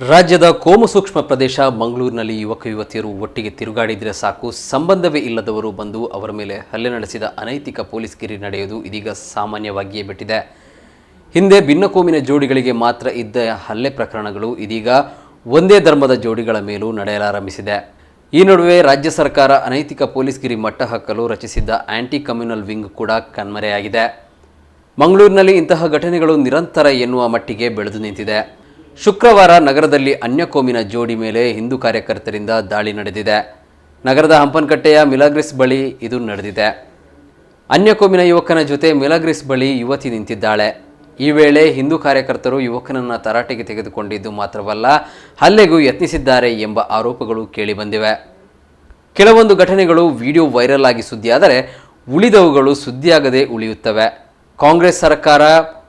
ರಾಜ್ಯದ ಕೋಮು ಸೂಕ್ಷ್ಮ ಪ್ರದೇಶ ಮಂಗಳೂರಿನಲ್ಲಿ ಯುವಕ ಯುವತಿಯರು ಒಟ್ಟಿಗೆ ತಿರುಗಾಡಿದರೆ ಸಾಕು, ಸಂಬಂಧವೇ ಇಲ್ಲದವರು ಬಂದು ಅವರ ಮೇಲೆ ಹಲ್ಲೆ ನಡೆಸಿದ ಅನೈತಿಕ ಪೊಲೀಸ್ ಗಿರಿ ನಡೆಯುವುದು ಇದೀಗ ಸಾಮಾನ್ಯವಾಗಿಯೇ ಬಿಟ್ಟಿದೆ. ಹಿಂದೆ ಭಿನ್ನಕೋಮಿನ ಜೋಡಿಗಳಿಗೆ ಮಾತ್ರ ಇದ್ದ ಹಲ್ಲೆ ಪ್ರಕರಣಗಳು ಇದೀಗ ಒಂದೇ ಧರ್ಮದ ಜೋಡಿಗಳ ಮೇಲೂ ನಡೆಯಲಾರಂಭಿಸಿದೆ. ಈ ನಡುವೆ ರಾಜ್ಯ ಸರ್ಕಾರ ಅನೈತಿಕ ಪೊಲೀಸ್ಗಿರಿ ಮಟ್ಟ ಹಾಕಲು ರಚಿಸಿದ್ದ ಆಂಟಿ ಕಮ್ಯುನಲ್ ವಿಂಗ್ ಕೂಡ ಕಣ್ಮರೆಯಾಗಿದೆ. ಮಂಗಳೂರಿನಲ್ಲಿ ಇಂತಹ ಘಟನೆಗಳು ನಿರಂತರ ಎನ್ನುವ ಮಟ್ಟಿಗೆ ಬೆಳೆದು ನಿಂತಿದೆ. ಶುಕ್ರವಾರ ನಗರದಲ್ಲಿ ಅನ್ಯಕೋಮಿನ ಜೋಡಿ ಮೇಲೆ ಹಿಂದೂ ಕಾರ್ಯಕರ್ತರಿಂದ ದಾಳಿ ನಡೆದಿದೆ. ನಗರದ ಹಂಪನಕಟ್ಟೆಯ ಮಿಲಾಗ್ರಿಸ್ ಬಳಿ ಇದು ನಡೆದಿದೆ. ಅನ್ಯಕೋಮಿನ ಯುವಕನ ಜೊತೆ ಮಿಲಾಗ್ರಿಸ್ ಬಳಿ ಯುವತಿ ನಿಂತಿದ್ದಾಳೆ. ಈ ವೇಳೆ ಹಿಂದೂ ಕಾರ್ಯಕರ್ತರು ಯುವಕನನ್ನ ತರಾಟೆಗೆ ತೆಗೆದುಕೊಂಡಿದ್ದು ಮಾತ್ರವಲ್ಲ, ಹಲ್ಲೆಗೂ ಯತ್ನಿಸಿದ್ದಾರೆ ಎಂಬ ಆರೋಪಗಳು ಕೇಳಿಬಂದಿವೆ. ಕೆಲವೊಂದು ಘಟನೆಗಳು ವಿಡಿಯೋ ವೈರಲ್ ಆಗಿ ಸುದ್ದಿಯಾದರೆ ಉಳಿದವುಗಳು ಸುದ್ದಿಯಾಗದೆ ಉಳಿಯುತ್ತವೆ. ಕಾಂಗ್ರೆಸ್ ಸರ್ಕಾರ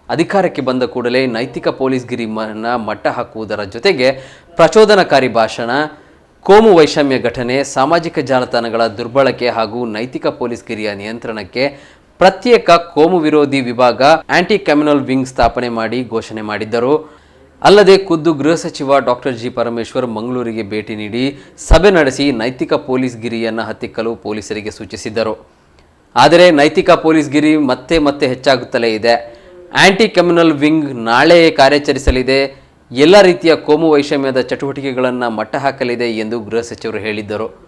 ಅಧಿಕಾರಕ್ಕೆ ಬಂದ ಕೂಡಲೇ ನೈತಿಕ ಪೊಲೀಸ್ಗಿರಿಮನ್ನ ಮಟ್ಟ ಹಾಕುವುದರ ಜೊತೆಗೆ ಪ್ರಚೋದನಕಾರಿ ಭಾಷಣ, ಕೋಮು ವೈಷಮ್ಯ ಘಟನೆ, ಸಾಮಾಜಿಕ ಜಾಲತಾಣಗಳ ದುರ್ಬಳಕೆ ಹಾಗೂ ನೈತಿಕ ಪೊಲೀಸ್ಗಿರಿಯ ನಿಯಂತ್ರಣಕ್ಕೆ ಪ್ರತ್ಯೇಕ ಕೋಮು ವಿರೋಧಿ ವಿಭಾಗ ಆಂಟಿ ಕಮ್ಯುನಲ್ ವಿಂಗ್ ಸ್ಥಾಪನೆ ಮಾಡಿ ಘೋಷಣೆ ಮಾಡಿದ್ದರು. ಅಲ್ಲದೆ ಖುದ್ದು ಗೃಹ ಸಚಿವ ಡಾಕ್ಟರ್ ಜಿ ಪರಮೇಶ್ವರ್ ಮಂಗಳೂರಿಗೆ ಭೇಟಿ ನೀಡಿ ಸಭೆ ನಡೆಸಿ ನೈತಿಕ ಪೊಲೀಸ್ಗಿರಿಯನ್ನು ಹತ್ತಿಕ್ಕಲು ಪೊಲೀಸರಿಗೆ ಸೂಚಿಸಿದ್ದರು. ಆದರೆ ನೈತಿಕ ಪೊಲೀಸ್ಗಿರಿ ಮತ್ತೆ ಮತ್ತೆ ಹೆಚ್ಚಾಗುತ್ತಲೇ ಇದೆ. ಆಂಟಿ ಕಮ್ಯುನಲ್ ವಿಂಗ್ ನಾಳೆ ಕಾರ್ಯಾಚರಿಸಲಿದೆ. ಎಲ್ಲ ರೀತಿಯ ಕೋಮು ವೈಷಮ್ಯದ ಚಟುವಟಿಕೆಗಳನ್ನು ಮಟ್ಟ ಹಾಕಲಿದೆ ಎಂದು ಗೃಹ ಸಚಿವರು ಹೇಳಿದ್ದರು.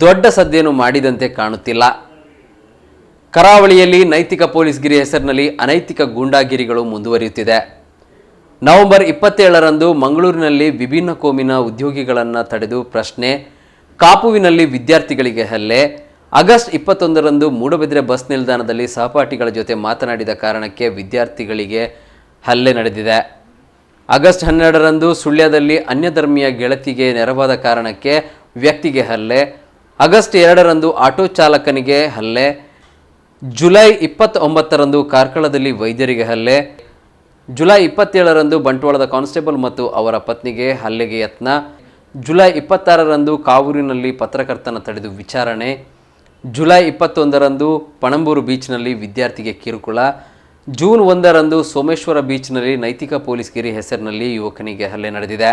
ದೊಡ್ಡ ಸದ್ದೇನು ಮಾಡಿದಂತೆ ಕಾಣುತ್ತಿಲ್ಲ. ಕರಾವಳಿಯಲ್ಲಿ ನೈತಿಕ ಪೊಲೀಸ್ಗಿರಿ ಹೆಸರಿನಲ್ಲಿ ಅನೈತಿಕ ಗೂಂಡಾಗಿರಿಗಳು ಮುಂದುವರಿಯುತ್ತಿದೆ. ನವೆಂಬರ್ ಇಪ್ಪತ್ತೇಳರಂದು ಮಂಗಳೂರಿನಲ್ಲಿ ವಿಭಿನ್ನ ಕೋಮಿನ ಉದ್ಯೋಗಿಗಳನ್ನು ತಡೆದು ಪ್ರಶ್ನೆ, ಕಾಪುವಿನಲ್ಲಿ ವಿದ್ಯಾರ್ಥಿಗಳಿಗೆ ಹಲ್ಲೆ ಆಗಸ್ಟ್ ಇಪ್ಪತ್ತೊಂದರಂದು ಮೂಡಬಿದ್ರೆ ಬಸ್ ನಿಲ್ದಾಣದಲ್ಲಿ ಸಹಪಾಠಿಗಳ ಜೊತೆ ಮಾತನಾಡಿದ ಕಾರಣಕ್ಕೆ ವಿದ್ಯಾರ್ಥಿಗಳಿಗೆ ಹಲ್ಲೆ ನಡೆದಿದೆ. ಆಗಸ್ಟ್ ಹನ್ನೆರಡರಂದು ಸುಳ್ಯದಲ್ಲಿ ಅನ್ಯಧರ್ಮೀಯ ಗೆಳತಿಗೆ ನೆರವಾದ ಕಾರಣಕ್ಕೆ ವ್ಯಕ್ತಿಗೆ ಹಲ್ಲೆ. ಆಗಸ್ಟ್ ಎರಡರಂದು ಆಟೋ ಚಾಲಕನಿಗೆ ಹಲ್ಲೆ. ಜುಲೈ ಇಪ್ಪತ್ತೊಂಬತ್ತರಂದು ಕಾರ್ಕಳದಲ್ಲಿ ವೈದ್ಯರಿಗೆ ಹಲ್ಲೆ. ಜುಲೈ ಇಪ್ಪತ್ತೇಳರಂದು ಬಂಟ್ವಾಳದ ಕಾನ್ಸ್ಟೇಬಲ್ ಮತ್ತು ಅವರ ಪತ್ನಿಗೆ ಹಲ್ಲೆಗೆ ಯತ್ನ. ಜುಲೈ ಇಪ್ಪತ್ತಾರರಂದು ಕಾವೂರಿನಲ್ಲಿ ಪತ್ರಕರ್ತನ ತಡೆದು ವಿಚಾರಣೆ. ಜುಲೈ ಇಪ್ಪತ್ತೊಂದರಂದು ಪಣಂಬೂರು ಬೀಚ್ನಲ್ಲಿ ವಿದ್ಯಾರ್ಥಿಗೆ ಕಿರುಕುಳ. ಜೂನ್ ಒಂದರಂದು ಸೋಮೇಶ್ವರ ಬೀಚ್ನಲ್ಲಿ ನೈತಿಕ ಪೊಲೀಸ್ಗಿರಿ ಹೆಸರಿನಲ್ಲಿ ಯುವಕನಿಗೆ ಹಲ್ಲೆ ನಡೆದಿದೆ.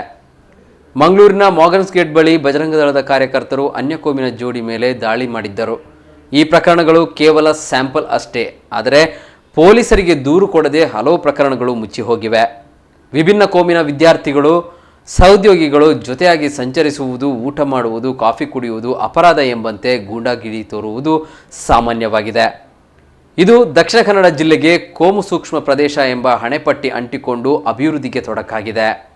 ಮಂಗಳೂರಿನ ಮಾಗನ್ಸ್ ಗೇಟ್ ಬಳಿ ಬಜರಂಗ ದಳದ ಕಾರ್ಯಕರ್ತರು ಅನ್ಯಕೋಮಿನ ಜೋಡಿ ಮೇಲೆ ದಾಳಿ ಮಾಡಿದ್ದರು. ಈ ಪ್ರಕರಣಗಳು ಕೇವಲ ಸ್ಯಾಂಪಲ್ ಅಷ್ಟೇ, ಆದರೆ ಪೊಲೀಸರಿಗೆ ದೂರು ಕೊಡದೆ ಹಲವು ಪ್ರಕರಣಗಳು ಮುಚ್ಚಿ ಹೋಗಿವೆ ವಿಭಿನ್ನ ಕೋಮಿನ ವಿದ್ಯಾರ್ಥಿಗಳು ಸಹೋದ್ಯೋಗಿಗಳು ಜೊತೆಯಾಗಿ ಸಂಚರಿಸುವುದು, ಊಟ ಮಾಡುವುದು, ಕಾಫಿ ಕುಡಿಯುವುದು ಅಪರಾಧ ಎಂಬಂತೆ ಗೂಂಡಾಗಿರಿ ತೋರುವುದು ಸಾಮಾನ್ಯವಾಗಿದೆ. ಇದು ದಕ್ಷಿಣ ಕನ್ನಡ ಜಿಲ್ಲೆಗೆ ಕೋಮು ಸೂಕ್ಷ್ಮ ಪ್ರದೇಶ ಎಂಬ ಹಣೆಪಟ್ಟಿ ಅಂಟಿಕೊಂಡು ಅಭಿವೃದ್ಧಿಗೆ ತೊಡಕಾಗಿದೆ.